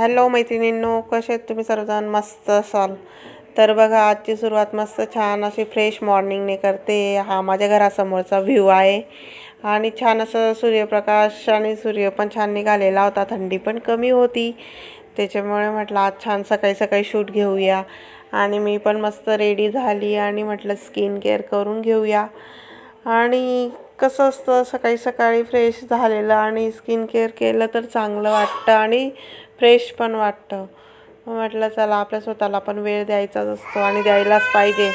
Hello मैत्रिणींनो कसे आहेत तुम्ही सर्वजण? मस्त असाल. तर बघा आजची सुरुवात मस्त छान अशी फ्रेश मॉर्निंगने करते. हा माझ्या घरासमोरचा व्ह्यू आहे. आणि छान असं सूर्यप्रकाश आणि सूर्य पण छान निघालेला होता. थंडी पण कमी होती. त्याच्यामुळे म्हटलं आज छान सकाळी सकाळी शूट घेऊया. आणि मी पण मस्त रेडी झाली आणि म्हटलं स्किन केअर करून घेऊया. आणि कसं असतं सकाळी सकाळी फ्रेश झालेलं आणि स्किन केअर केलं तर चांगलं वाटतं आणि फ्रेश पण वाटतं. म्हटलं चला आपल्या स्वतःला पण वेळ द्यायचाच असतो आणि द्यायलाच पाहिजे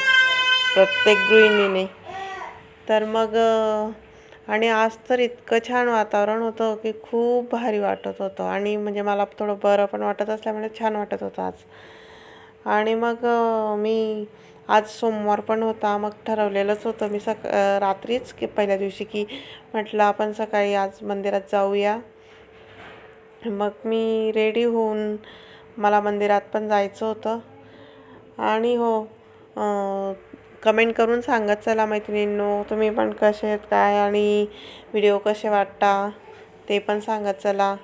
प्रत्येक गृहिणीने. तर मग आणि आज तर इतकं छान वातावरण होतं की खूप भारी वाटत होतं आणि म्हणजे मला थोडं बरं पण वाटत असल्यामुळे छान वाटत होतं आज. आणि मग मी आज सोमवार पण होता मग ठरवलेलंच होतं मी सक रात्रीच की पहिल्या दिवशी की म्हटलं आपण सकाळी आज मंदिरात जाऊया. मग मी रेडी होऊन मला मंदिरात पण जायचं होतं. आणि हो कमेंट करून सांगत चला मैत्रिणींनो तुम्ही पण कसे आहेत काय आणि व्हिडिओ कसे वाटता ते पण सांगत चला.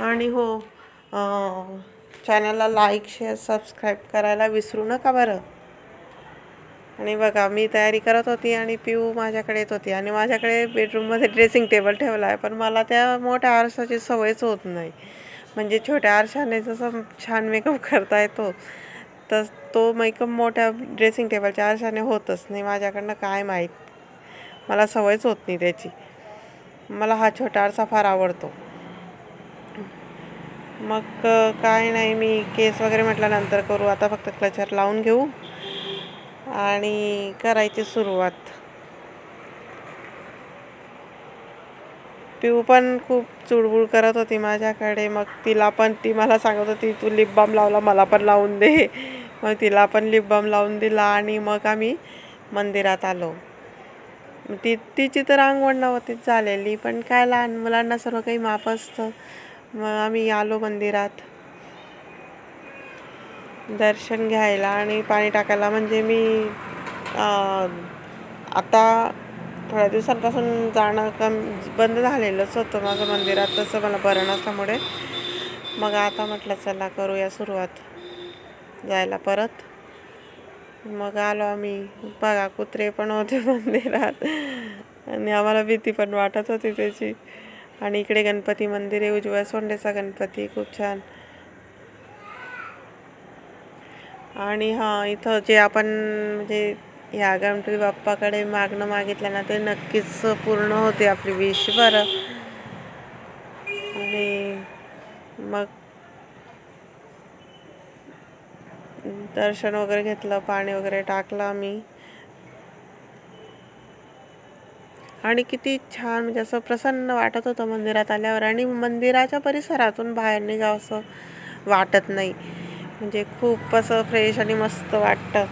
आणि हो चॅनलला लाईक शेअर सबस्क्राईब करायला विसरू नका बरं. आणि बघा मी तयारी करत होती आणि पिऊ माझ्याकडे येत होती आणि माझ्याकडे बेडरूममध्ये ड्रेसिंग टेबल ठेवला आहे पण मला त्या मोठ्या आरशाची सवयच होत नाही. म्हणजे छोट्या आरशाने जसं छान मेकअप करता येतो तर तो मेकअप मोठ्या ड्रेसिंग टेबलच्या आरशाने होतच नाही माझ्याकडनं काय माहीत? मला सवयच होत नाही त्याची. मला हा छोटा आरसा फार आवडतो. मग काय नाही मी केस वगैरे म्हटल्यानंतर करू. आता फक्त क्लचर लावून घेऊ. आणि करायची सुरुवात. पिऊ पण खूप चुळबुळ करत होती माझ्याकडे. मग तिला पण ती मला सांगत होती तू लिप बाम लावला मला पण लावून दे. मग तिला पण लिप बाम लावून दिला आणि मग आम्ही मंदिरात आलो. ती तिची तर अंगवण नव्हतीच झालेली पण काय लहान मुलांना सर्व काही माफ असतं. मग आम्ही आलो मंदिरात. दर्शन घ्यायला आणि पाणी टाकायला. म्हणजे मी आता थोड्या दिवसांपासून जाणं कम बंद झालेलंच होतं माझं मंदिरात. तसं मला बरं नसल्यामुळे. मग आता म्हटलं चला करूया सुरुवात. जायला परत. मग आलो आम्ही. बघा कुत्रे पण होते मंदिरात. आणि आम्हाला भीती पण वाटत होती त्याची. आणि इकडे गणपती मंदिर आहे उजव्या सोंडेचा गणपती खूप छान. आणि हां इथं जे आपण म्हणजे ह्या गणपती बाप्पाकडे मागणं मागितलं ना ते नक्कीच पूर्ण होते आपली विश बरं. आणि मग दर्शन वगैरे घेतलं पाणी वगैरे टाकलं आम्ही. आणि किती छान म्हणजे असं प्रसन्न वाटत होतं मंदिरात आल्यावर. आणि मंदिराच्या परिसरातून बाहेर निघावं असं वाटत नाही. म्हणजे खूप असं फ्रेश आणि मस्त वाटतं.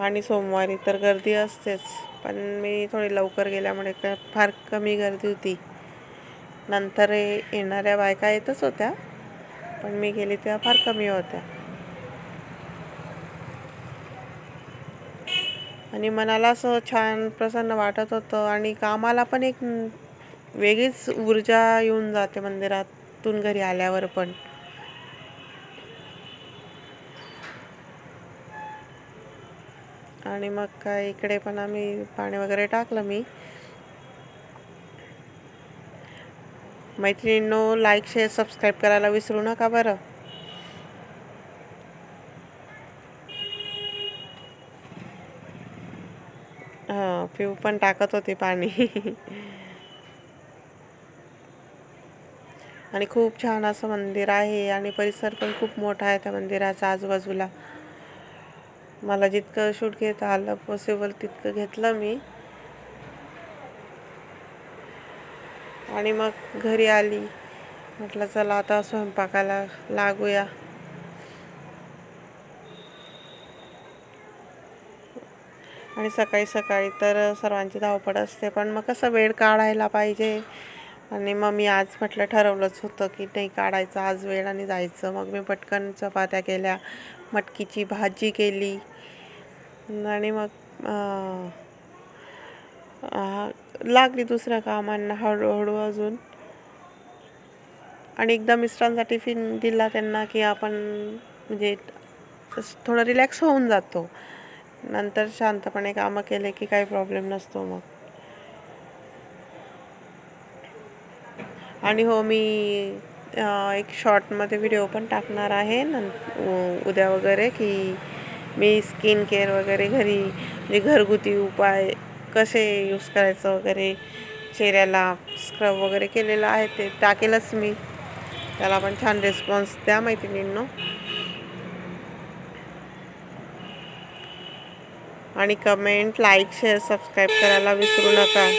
आणि सोमवारी तर गर्दी असतेच. पण मी थोडी लवकर गेल्यामुळे काय फार कमी गर्दी होती. नंतर येणाऱ्या बायका येतच होत्या. पण मी गेली तेव्हा फार कमी होत्या. आणि मनाला असं छान प्रसन्न वाटत होतं आणि कामाला पण एक वेगळीच ऊर्जा येऊन जाते मंदिरातून घरी आल्यावर पण. आणि मग काय इकडे पण आम्ही पाणी वगैरे टाकलं मी. मैत्रिणींनो लाईक शेअर सबस्क्राईब करायला विसरू नका बरं. हां पिऊ पण टाकत होती पाणी. आणि खूप छान असं मंदिर आहे आणि परिसर पण खूप मोठा आहे त्या मंदिराचा आजूबाजूला. मला जितकं शूट घेता आलं पॉसिबल तितकं घेतलं मी. आणि मग घरी आली. म्हटलं चला आता स्वयंपाकाला लागूया. आणि सकाळी सकाळी तर सर्वांची धावपळ असते पण मग कसं वेळ काढायला पाहिजे? आणि मग मी आज म्हटलं ठरवलंच होतं की नाही काढायचं आज वेळ आणि जायचं. मग मी पटकन चपात्या केल्या मटकीची भाजी केली. आणि मग लागली दुसऱ्या कामांना हळूहळू अजून. आणि एकदा मिस्टरांचा टिफिन दिला त्यांना की आपण म्हणजे थोडं रिलॅक्स होऊन जातो. नंतर शांतपणे कामं केले की काही प्रॉब्लेम नसतो मग. आणि हो मी एक शॉर्टमध्ये व्हिडिओ पण टाकणार आहे. नं उद्या वगैरे की मी स्किन केअर वगैरे घरी म्हणजे घरगुती उपाय कसे यूज करायचं वगैरे चेहऱ्याला स्क्रब वगैरे केलेलं आहे ते टाकेलच मी. त्याला पण छान रिस्पॉन्स द्या मैत्रिणींनो. आणि कमेंट लाईक शेअर सबस्क्राईब करायला विसरू नका.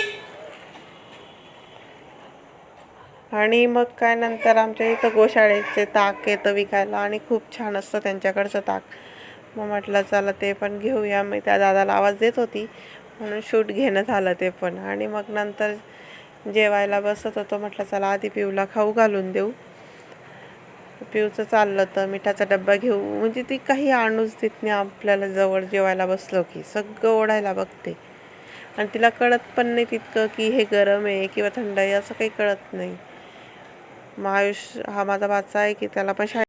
आणि मग काय नंतर आमच्या इथं गोशाळेचे ताक येतं विकायला आणि खूप छान असतं त्यांच्याकडचं ताक. मग म्हटलं चला ते पण घेऊया. मी त्या दादाला आवाज देत होती. म्हणून शूट घेणं झालं ते पण. आणि मग नंतर जेवायला बसत होतो. म्हटलं चला आधी पिऊला खाऊ घालून देऊ. पिऊचं चाललं तर मिठाचा डब्बा घेऊ. म्हणजे ती काही आणूच देत नाही आपल्याला जवळ जेवायला बसलो की. सगळं ओढायला बघते. आणि तिला कळत पण नाही तितकं की हे गरम आहे किंवा थंड आहे असं काही कळत नाही. मग आयुष हा माझा भाचा आहे की त्याला पण शाळेत